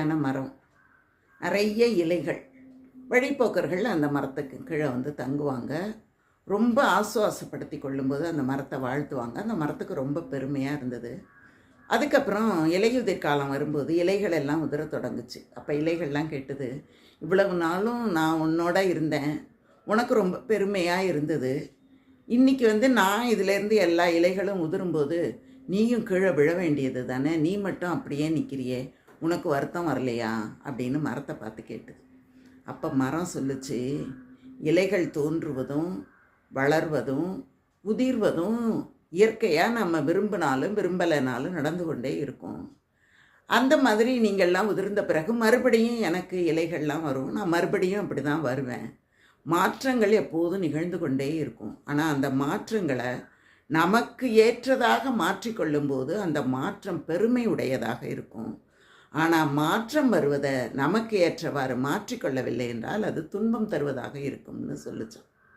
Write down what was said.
யான மரம் நிறைய இலைகள். வழிப்போக்கர்கள் அந்த மரத்துக்கு கீழே வந்து தங்குவாங்க. ரொம்ப ஆசுவாசப்படுத்தி கொள்ளும்போது அந்த மரத்தை வாழ்த்துவாங்க. அந்த மரத்துக்கு ரொம்ப பெருமையாக இருந்தது. அதுக்கப்புறம் இலையுதிர் காலம் வரும்போது இலைகள் எல்லாம் உதிர தொடங்குச்சு. அப்போ இலைகள்லாம் கேட்டது. இவ்வளவு நாளும் நான் உன்னோட இருந்தேன். உனக்கு ரொம்ப பெருமையாக இருந்தது. இன்றைக்கி வந்து நான் இதிலேருந்து எல்லா இலைகளும் உதிரும்போது நீயும் கீழே விழ வேண்டியது தானே? நீ மட்டும் அப்படியே நிற்கிறியே உனக்கு வருத்தம் வரலையா? அப்படின்னு மரத்தை பார்த்து கேட்டுது. அப்போ மரம் சொல்லுச்சு இலைகள் தோன்றுவதும் வளர்வதும் உதிர்வதும் இயற்கையாக நம்ம விரும்பினாலும் விரும்பலைனாலும் நடந்து கொண்டே இருக்கும். அந்த மாதிரி நீங்கள்லாம் உதிர்ந்த பிறகு மறுபடியும் எனக்கு இலைகள்லாம் வரும். நான் மறுபடியும் அப்படி தான் வருவேன். மாற்றங்கள் எப்போதும் நிகழ்ந்து கொண்டே இருக்கும். ஆனால் அந்த மாற்றங்களை நமக்கு ஏற்றதாக மாற்றிக்கொள்ளும்போது அந்த மாற்றம் பெருமை உடையதாக இருக்கும். ஆனால் மாற்றம் வருவதை நமக்கு ஏற்றவாறு மாற்றிக்கொள்ளவில்லை என்றால் அது துன்பம் தருவதாக இருக்கும்னு சொல்லுச்சு.